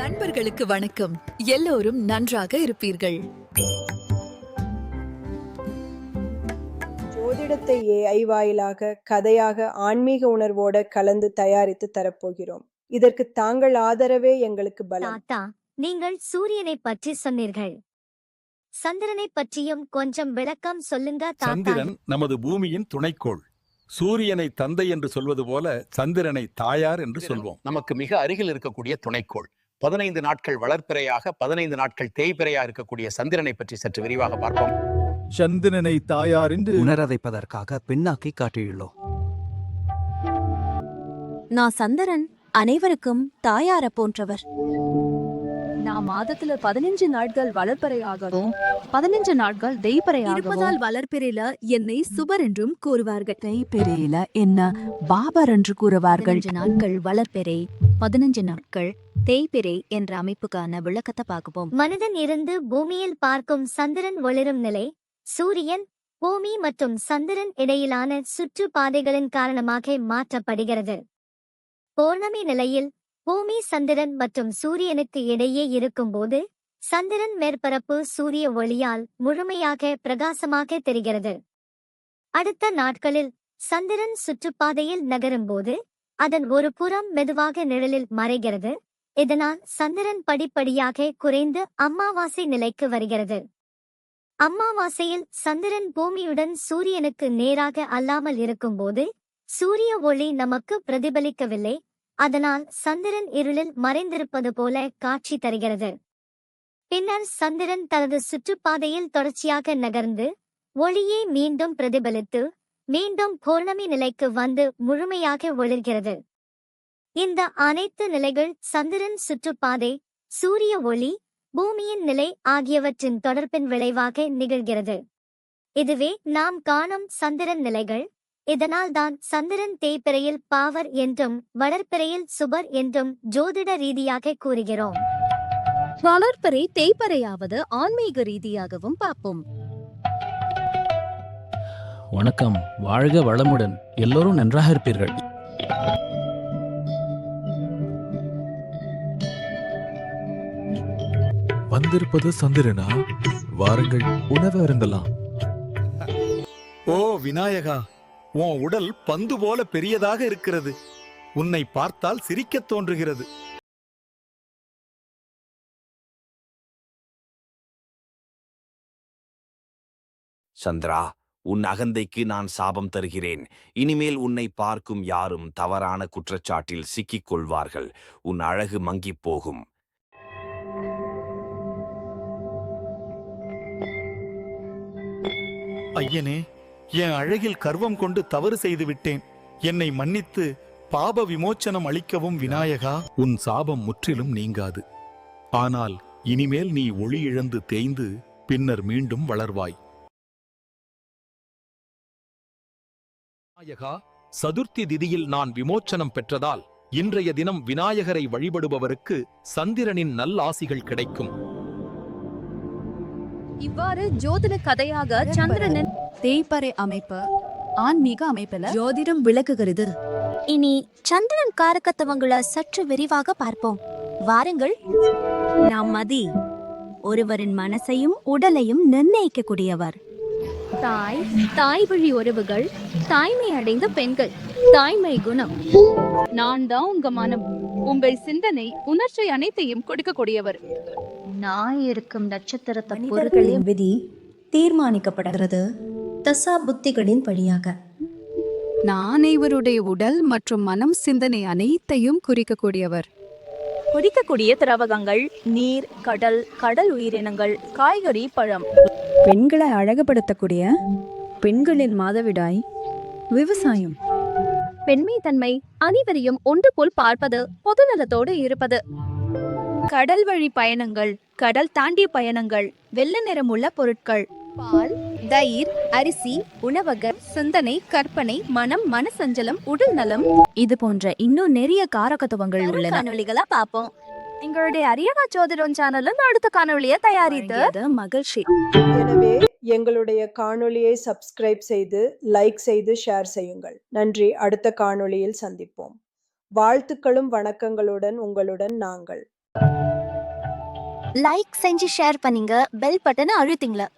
நண்பர்களுக்கு வணக்கம். எல்லோரும் நன்றாக இருப்பீர்கள். ஜோதிடத்தை ஏஐ வாயிலாக கதையாக ஆன்மீக உணர்வோட கலந்து தயாரித்து தரப்போகிறோம். இதற்கு தாங்கள் ஆதரவே எங்களுக்கு பலம். தாத்தா நீங்கள் சூரியனை பற்றி சொன்னீர்கள். சந்திரனை பற்றியும் கொஞ்சம் விளக்கம் சொல்லுங்க தாத்தா. சந்திரன் நமது பூமியின் துணைக்கோள். சூரியனை தந்தை என்று சொல்வது போல சந்திரனை தாயார் என்று சொல்வோம். நமக்கு மிக அருகில் இருக்கக்கூடிய துணைக்கோள். பதினைந்து நாட்கள் வளர்ப்பிறையாக பதினைந்து நாட்கள் தேய்பிறையாக இருக்கக்கூடிய சந்திரனை பற்றி சற்று விரிவாக பார்ப்போம். சந்திரனை தாயார் என்று உணரதைப்பதற்காக பின்னாக்கி காட்டியுள்ளோம். நான் சந்திரன் அனைவருக்கும் தாயார போன்றவர். நான் மாதத்துல பதினஞ்சு நாட்கள் வளர்ப்பறையாகவும் பதினஞ்சு நாட்கள் தெய்ப்பறையாகவும் இருப்பதால் வளர்ப்பிறையில என்னை சுபர் என்றும் கூறுவார்கள். தெய்ப்பெறையில என்ன பாபர் என்று கூறுவார்கள். நாட்கள் வளர்ப்பெறை. பதினஞ்சு நாட்கள் தேய்பிரை என்ற அமைப்புக்கான விளக்கத்தை பார்ப்போம் மனிதன் இருந்து பூமியில் பார்க்கும் சந்திரன் ஒளிரும் நிலை சூரியன் பூமி மற்றும் சந்திரன் இடையிலான சுற்றுப்பாதைகளின் காரணமாக மாற்றப்படுகிறது. பௌர்ணமி நிலையில் பூமி சந்திரன் மற்றும் சூரியனுக்கு இடையே இருக்கும்போது சந்திரன் மேற்பரப்பு சூரிய ஒளியால் முழுமையாக பிரகாசமாக தெரிகிறது. அடுத்த நாட்களில் சந்திரன் சுற்றுப்பாதையில் நகரும்போது அதன் ஒரு புறம் மெதுவாக நிழலில் மறைகிறது. இதனால் சந்திரன் படிப்படியாக குறைந்து அம்மாவாசை நிலைக்கு வருகிறது. அம்மாவாசையில் சந்திரன் பூமியுடன் சூரியனுக்கு நேராக அல்லாமல் இருக்கும்போது சூரிய ஒளி நமக்கு பிரதிபலிக்கவில்லை. அதனால் சந்திரன் இருளில் மறைந்திருப்பது போல காட்சி தருகிறது. பின்னர் சந்திரன் தனது சுற்றுப்பாதையில் தொடர்ச்சியாக நகர்ந்து ஒளியை மீண்டும் பிரதிபலித்து மீண்டும் பௌர்ணமி நிலைக்கு வந்து முழுமையாக ஒளிர்கிறது. இந்த அனைத்து நிலைகள் சந்திரன் சுற்றுப்பாதை சூரிய ஒளி பூமியின் நிலை ஆகியவற்றின் தொடர்பின் விளைவாக நிகழ்கிறது. இதுவே நாம் காணும் சந்திரன் நிலைகள். இதனால் தான் சந்திரன் தேய்பிறையில் பாவர் என்றும் வளர்ப்பிறையில் சுபர் என்றும் ஜோதிட ரீதியாக கூறுகிறோம். வளர்ப்பறை தேய்ப்பறையாவது ஆன்மீக ரீதியாகவும் பார்ப்போம். வணக்கம். வாழ்க வளமுடன். எல்லோரும் நன்றாக இருப்பீர்கள். வந்திருப்பது சந்திரனா? வாருங்கள் உணவு அருந்தலாம். ஓ விநாயகா உன் உடல் பந்து போல பெரியதாக இருக்கிறது. உன்னை பார்த்தால் சிரிக்கத் தோன்றுகிறது. சந்திரா உன் அகந்தைக்கு நான் சாபம் தருகிறேன். இனிமேல் உன்னை பார்க்கும் யாரும் தவறான குற்றச்சாட்டில் சிக்கிக் கொள்வார்கள் உன் அழகு மங்கிப் போகும். ஐயனே என் அழகில் கர்வம் கொண்டு தவறு செய்து விட்டேன். என்னை மன்னித்து பாப விமோச்சனம் அளிக்கவும் விநாயகா. உன் சாபம் முற்றிலும் நீங்காது. ஆனால் இனிமேல் நீ ஒளி இழந்து தேய்ந்து பின்னர் மீண்டும் வளர்வாய். விநாயகா சதுர்த்தி திதியில் நான் விமோச்சனம் பெற்றதால் இன்றைய தினம் விநாயகரை வழிபடுபவருக்கு சந்திரனின் நல்லாசிகள் கிடைக்கும். இவ்வாறு ஜோதிட கதையாக சந்திரனின் தேய்ப்பறை அமைப்பு ஆன்மீக அமைப்புல ஜோதிடம் விளக்குகிறது. இனி சந்திரன் காரகத்துவங்களை சற்று விரிவாக பார்ப்போம். வாருங்கள். நாம் மதி ஒருவரின் மனசையும் உடலையும் நிர்ணயிக்கக்கூடியவர். தாய் தாய் வழி உறவுகள் தாய்மை அடைந்த பெண்கள். தாய்மை குணம். நான் தான் உங்க மனம். உங்கள் சிந்தனை உணர்ச்சி அனைத்தையும் கொடுக்கக்கூடியவர் நான் இருக்கும் நட்சத்திரத்தை மனிதர்களின் விதி தீர்மானிக்கப்படுகிறது. தசா புத்திகளின் வழியாக. நான் இவருடைய உடல் மற்றும் மனம் சிந்தனை அனைத்தையும் குறிக்கக்கூடியவர் குடிக்கக்கூடிய திரவகங்கள் நீர் கடல் கடல் உயிரினங்கள் காய்கறி பழம். பெண்களை அழகுபடுத்தக்கூடிய பெண்களின் மாதவிடாய். விவசாயம். பெண்மை தன்மை அனைவரையும் ஒன்று போல் பார்ப்பது பொதுநலத்தோடு இருப்பது. கடல் வழி பயணங்கள் கடல் தாண்டிய பயணங்கள் வெள்ள நிறமுள்ள பொருட்கள். பால் தயிர் அரிசி உணவக சிந்தனை கற்பனை மனம் மனசஞ்சலம் உடல் நலம். இது போன்ற இன்னும் நிறைய காரகத்துவங்கள் உள்ளன. காணொளிகளா பார்ப்போம். எங்களுடைய அரியணா ஜோதிடம் சேனல்ல அடுத்த காணொளியை தயாரித்து வழங்கியது மகிழ்ச்சி. எனவே எங்களுடைய காணொளியை சப்ஸ்கிரைப் செய்து லைக் செய்து ஷேர் செய்யுங்கள். நன்றி. அடுத்த காணொளியில் சந்திப்போம். வாழ்த்துக்களும் வணக்கங்களுடன் உங்களுடன் நாங்கள். லைக் செஞ்சு ஷேர் பண்ணீங்க. பெல் பட்டனை அழுத்திங்களா.